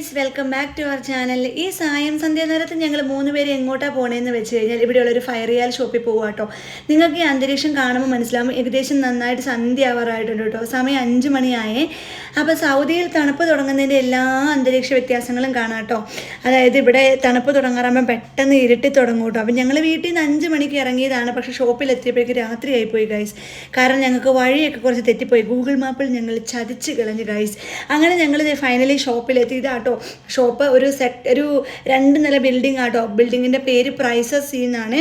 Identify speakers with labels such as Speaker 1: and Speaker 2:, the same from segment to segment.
Speaker 1: Guys welcome back to our channel ഈ സായം സന്ധ്യ നേരത്ത് ഞങ്ങൾ മൂന്ന് പേര് എങ്ങോട്ടാണ് പോണേന്ന് വെച്ച് കഴിഞ്ഞാൽ ഇവിടെയുള്ള ഒരു ഫയറിയാൽ ഷോപ്പിൽ പോകുക കേട്ടോ നിങ്ങൾക്ക് ഈ അന്തരീക്ഷം കാണുമ്പോൾ മനസ്സിലാവും ഏകദേശം നന്നായിട്ട് സന്ധ്യ ആവാറായിട്ടുണ്ട് കേട്ടോ സമയം അഞ്ച് മണിയായേ. അപ്പോൾ സൗദിയിൽ തണുപ്പ് തുടങ്ങുന്നതിന്റെ എല്ലാ അന്തരീക്ഷ വ്യത്യാസങ്ങളും കാണാം കേട്ടോ അതായത് ഇവിടെ തണുപ്പ് തുടങ്ങാറാകുമ്പോൾ പെട്ടെന്ന് ഇരുട്ടി തുടങ്ങും കേട്ടോ അപ്പം ഞങ്ങൾ വീട്ടിൽ നിന്ന് അഞ്ച് മണിക്ക് ഇറങ്ങിയതാണ് പക്ഷേ ഷോപ്പിൽ എത്തിയപ്പോഴേക്ക് രാത്രി പോയി ഗൈസ്. കാരണം ഞങ്ങൾക്ക് വഴിയൊക്കെ കുറച്ച് തെറ്റിപ്പോയി. ഗൂഗിൾ മാപ്പിൽ ഞങ്ങൾ ചതിച്ച് കളഞ്ഞു ഗൈസ്. അങ്ങനെ ഞങ്ങൾ ഫൈനലി ഷോപ്പിലെത്തി ഇതാട്ടോ ഷോപ്പ് ഒരു സെറ്റ് ഒരു രണ്ട് നില ബിൽഡിംഗ് ആട്ടോ ബിൽഡിങ്ങിന്റെ പേര് പ്രൈസസ് സീനാണ്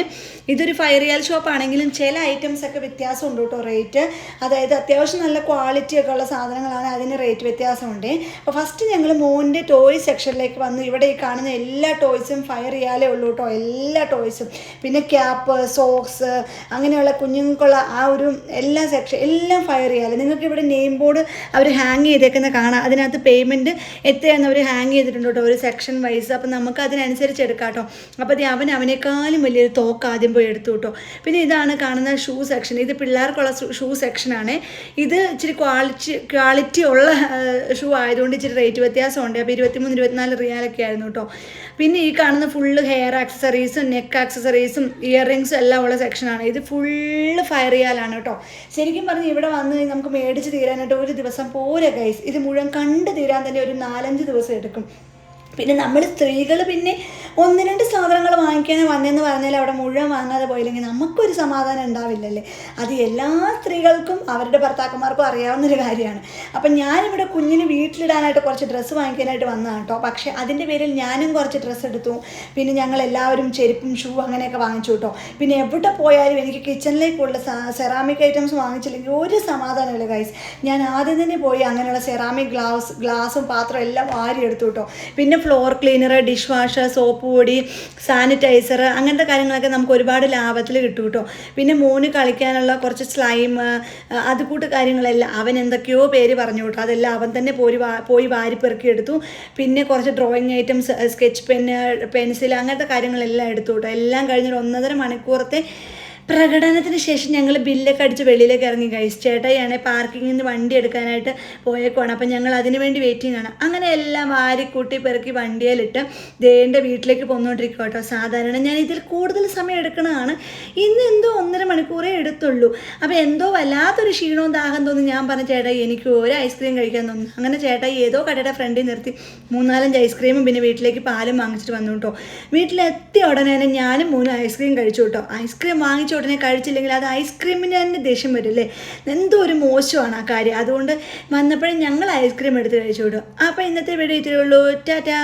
Speaker 1: ഇതൊരു റിയൽ ഷോപ്പ് ആണെങ്കിലും ചില ഐറ്റംസ് ഒക്കെ വ്യത്യാസമുണ്ട് കേട്ടോ റേറ്റ് അതായത് അത്യാവശ്യം നല്ല ക്വാളിറ്റി ഒക്കെ ഉള്ള സാധനങ്ങളാണ് അതിന് റേറ്റ് വ്യത്യാസമുണ്ട്. അപ്പോൾ ഫസ്റ്റ് ഞങ്ങൾ മോന്റെ ടോയ് സെക്ഷനിലേക്ക് വന്നു. ഇവിടെ ഈ കാണുന്ന എല്ലാ ടോയ്സും ഫയർ ചെയ്യാലേ ഉള്ളൂ കേട്ടോ. എല്ലാ ടോയ്സും പിന്നെ ക്യാപ്പ് സോക്സ് അങ്ങനെയുള്ള കുഞ്ഞുങ്ങൾക്കുള്ള ആ ഒരു എല്ലാ സെക്ഷൻ എല്ലാം ഫയർ റിയാലേ നിങ്ങൾക്ക് ഇവിടെ നെയിം ബോർഡ് അവർ ഹാങ് ചെയ്തേക്കുന്ന കാണാം. അതിനകത്ത് പേയ്മെന്റ് എത്രയാണ് അവർ ഹാങ് ചെയ്തിട്ടുണ്ട് കേട്ടോ ഒരു സെക്ഷൻ വൈസ് അപ്പോൾ നമുക്ക് അതിനനുസരിച്ച് എടുക്കാം കേട്ടോ. അപ്പോൾ അത് അവൻ അവനേക്കാളും വലിയൊരു തോക്ക് ആദ്യം പോയി എടുത്തു കേട്ടോ. പിന്നെ ഇതാണ് കാണുന്ന ഷൂ സെക്ഷൻ ഇത് പിള്ളേർക്കുള്ള ഷൂ സെക്ഷനാണ് ഇത് ഇച്ചിരി ക്വാളിറ്റി ക്വാളിറ്റി ഉള്ള ഷൂ ആയതുകൊണ്ട് ഇച്ചിരി റേറ്റ് വ്യത്യാസമുണ്ട്. അപ്പോൾ ഇരുപത്തിമൂന്ന് ഇരുപത്തിനാല് റിയാലൊക്കെ ആയിരുന്നു കേട്ടോ. പിന്നെ ഈ കാണുന്ന ഫുള്ള് ഹെയർ ആക്സസറീസും നെക്ക് ആക്സസറീസും ഇയർ റിങ്സും എല്ലാം ഉള്ള സെക്ഷനാണ് ഇത് ഫുള്ള് ഫയർ ചെയ്യാലാണ് കേട്ടോ. ശരിക്കും പറഞ്ഞ് ഇവിടെ വന്ന് നമുക്ക് മേടിച്ച് തീരാനായിട്ട് ഒരു ദിവസം പോരെ ഗൈസ് ഇത് മുഴുവൻ കണ്ട് തീരാൻ തന്നെ ഒരു നാലഞ്ച് ദിവസം എടുക്കും. ik പിന്നെ നമ്മൾ സ്ത്രീകൾ പിന്നെ ഒന്ന് രണ്ട് സാധനങ്ങൾ വാങ്ങിക്കാൻ വന്നെന്ന് പറഞ്ഞാൽ അവിടെ മുഴുവൻ വാങ്ങാതെ പോയില്ലെങ്കിൽ നമുക്കൊരു സമാധാനം ഉണ്ടാവില്ലല്ലേ? അത് എല്ലാ സ്ത്രീകൾക്കും അവരുടെ ഭർത്താക്കന്മാർക്കും അറിയാവുന്നൊരു കാര്യമാണ്. അപ്പം ഞാനിവിടെ കുഞ്ഞിന് വീട്ടിലിടാനായിട്ട് കുറച്ച് ഡ്രസ്സ് വാങ്ങിക്കാനായിട്ട് വന്നതാണ് കേട്ടോ പക്ഷേ അതിന്റെ പേരിൽ ഞാനും കുറച്ച് ഡ്രസ്സ് എടുത്തു. പിന്നെ ഞങ്ങൾ എല്ലാവരും ചെരുപ്പും ഷൂ അങ്ങനെയൊക്കെ വാങ്ങിച്ചു കേട്ടോ പിന്നെ എവിടെ പോയാലും എനിക്ക് കിച്ചണിലേക്കുള്ള സെറാമിക് ഐറ്റംസ് വാങ്ങിച്ചില്ലെങ്കിൽ ഒരു സമാധാനമില്ല ഗൈസ് ഞാൻ ആദ്യം തന്നെ പോയി അങ്ങനെയുള്ള സെറാമിക് ഗ്ലാസ് ഗ്ലാസും പാത്രം എല്ലാം വാരി എടുത്തു കേട്ടോ പിന്നെ floor cleaner dish wash soap പൊടി സാനിറ്റൈസർ അങ്ങനത്തെ കാര്യങ്ങളൊക്കെ നമുക്ക് ഒരുപാട് ലാഭത്തിൽ കിട്ടും കേട്ടോ. പിന്നെ മോന് കളിക്കാനുള്ള കുറച്ച് സ്ലൈം അതുകൂട്ട് കാര്യങ്ങളെല്ലാം അവൻ എന്തൊക്കെയോ പേര് പറഞ്ഞു കേട്ടോ. അതെല്ലാം അവൻ തന്നെ പോയി പോയി വാരി പെറുക്കി എടുത്തു. പിന്നെ കുറച്ച് drawing items sketch pen pencil അങ്ങനത്തെ കാര്യങ്ങളെല്ലാം എടുത്തു കേട്ടോ. എല്ലാം കഴിഞ്ഞൊരു ഒന്നര മണിക്കൂറത്തെ പ്രകടനത്തിന് ശേഷം ഞങ്ങൾ ബില്ലൊക്കെ അടിച്ച് വെളിയിലേക്ക് ഇറങ്ങി കഴിച്ചു ചേട്ടായിയാണ് പാർക്കിങ്ങിൽ നിന്ന് വണ്ടി എടുക്കാനായിട്ട് പോയേക്കുവാണ്. അപ്പം ഞങ്ങൾ അതിന് വേണ്ടി വെയിറ്റിംഗ് ആണ്. അങ്ങനെ എല്ലാം വാരിക്കൂട്ടി പെറുക്കി വണ്ടിയിലിട്ട് ദേന്റെ വീട്ടിലേക്ക് പോന്നുകൊണ്ടിരിക്കും കേട്ടോ. സാധാരണ ഞാൻ ഇതിൽ കൂടുതൽ സമയം എടുക്കണതാണ്. ഇന്ന് എന്തോ ഒന്നര മണിക്കൂറേ എടുത്തുള്ളൂ. അപ്പോൾ എന്തോ വല്ലാത്തൊരു ക്ഷീണവും ദാഹം തോന്നി. ഞാൻ പറഞ്ഞ ചേട്ടായി എനിക്ക് ഒരു ഐസ്ക്രീം കഴിക്കാൻ തോന്നുന്നു. അങ്ങനെ ചേട്ടായി ഏതോ കടയുടെ ഫ്രണ്ടിൽ നിർത്തി മൂന്നാലഞ്ച് ഐസ്ക്രീമും പിന്നെ വീട്ടിലേക്ക് പാലും വാങ്ങിച്ചിട്ട് വന്നു കേട്ടോ. വീട്ടിലെത്തിയ ഉടനെ തന്നെ ഞാനും മൂന്നും ഐസ്ക്രീം കഴിച്ചു കേട്ടോ. ഐസ്ക്രീം വാങ്ങിച്ച ഉടനെ കഴിച്ചില്ലെങ്കിൽ അത് ഐസ്ക്രീമിന് തന്നെ ദേഷ്യം വരില്ലേ എന്തോ ഒരു മോശമാണ് ആ കാര്യം. അതുകൊണ്ട് വന്നപ്പോഴും ഞങ്ങൾ ഐസ്ക്രീം എടുത്ത് കഴിച്ചു വിടും അപ്പോൾ ഇന്നത്തെ വീഡിയോ ഇത്രയേ ഉള്ളൂ. ടാറ്റാ.